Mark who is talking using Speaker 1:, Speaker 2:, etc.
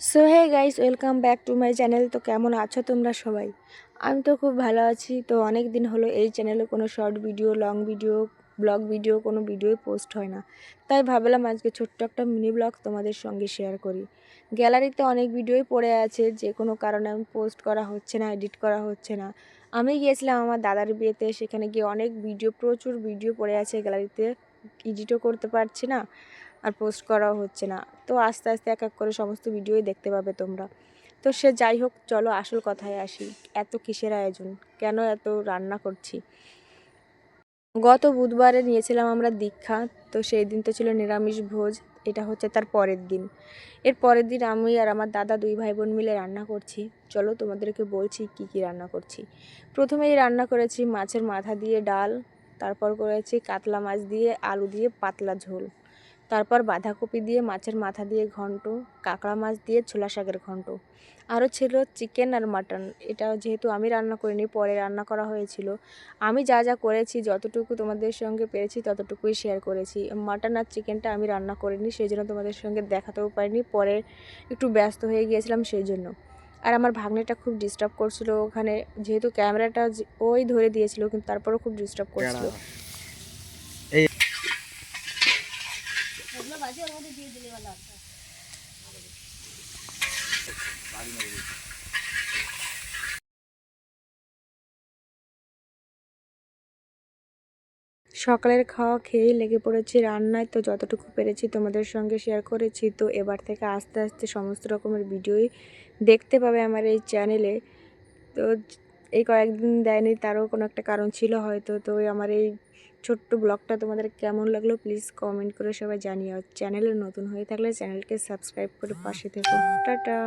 Speaker 1: So hey guys welcome back to my channel তো কেমন আছো তোমরা সবাই? আমি তো খুব ভালো আছি। তো অনেক দিন হলো এই চ্যানেলে কোনো short video long video vlog video কোনো ভিডিওই পোস্ট হয় না। তাই ভাবলাম আজকে ছোট্ট একটা মিনি ব্লগ তোমাদের সঙ্গে শেয়ার করি। গ্যালারিতে অনেক ভিডিওই পড়ে আছে। যে কোনো কারণে আমি পোস্ট করা হচ্ছে না এডিট করা হচ্ছে না। আমি গিয়েছিলাম আমার দাদার বিয়েতে। সেখানে গিয়ে অনেক ভিডিও প্রচুর ভিডিও পড়ে আছে গ্যালারিতে এডিটও করতে পারছি না। আর পোস্ট করাও হচ্ছে না। তো আস্তে আস্তে এক এক করে সমস্ত ভিডিওই দেখতে পাবে তোমরা। তো সে যাই হোক, চলো আসল কথায় আসি। এত কিসের আয়োজন? কেন এত রান্না করছি? গত বুধবারে নিয়েছিলাম আমরা দীক্ষা, তো সেই দিন তো ছিল নিরামিষ ভোজ, এটা হচ্ছে তার পরের দিন। এর পরের দিন আমি আর আমার দাদা দুই ভাই বোন মিলে রান্না করছি। চলো তোমাদেরকে বলছি কি কি রান্না করছি। প্রথমেই রান্না করেছি মাছের মাথা দিয়ে ডাল, তারপর করেছি কাতলা মাছ দিয়ে আলু দিয়ে পাতলা ঝোল। তারপর বাঁধাকপি দিয়ে, মাছের মাথা দিয়ে ঘন্ট, কাঁকড়া মাছ দিয়ে, ছোলা শাকের ঘন্ট। আরও ছিল চিকেন আর মাটন। এটা যেহেতু আমি রান্না করিনি, পরে রান্না করা হয়েছিল। আমি যা যা করেছি, যতটুকু তোমাদের সঙ্গে পেরেছি, ততটুকুই শেয়ার করেছি। মাটন আর চিকেনটা আমি রান্না করিনি সেই জন্য তোমাদের সঙ্গে দেখাতেও পারিনি। পরে একটু ব্যস্ত হয়ে গিয়েছিলাম সেই জন্য আর আমার ভাগ্নেটা খুব ডিস্টার্ব করছিল ওখানে। যেহেতু ক্যামেরাটা ওই ধরে দিয়েছিল, কিন্তু তারপরেও খুব ডিস্টার্ব করছিল। সকালের খাওয়া খেয়েই লেগে পড়েছি রান্নায়, তো যতটুকু পেরেছি তোমাদের সঙ্গে শেয়ার করেছি। তো এবার থেকে আস্তে আস্তে সমস্ত রকমের ভিডিওই দেখতে পাবে আমার এই চ্যানেলে তো এই কয়েকদিন দেয়নি, তারও কোনো একটা কারণ ছিল হয়তো। তো আমার এই ছোট্ট ব্লগটা তোমাদের কেমন লাগল প্লিজ কমেন্ট করে সবাই জানিও। চ্যানেলে নতুন হয়ে থাকলে চ্যানেলকে সাবস্ক্রাইব করে পাশে থেকো। টাটা।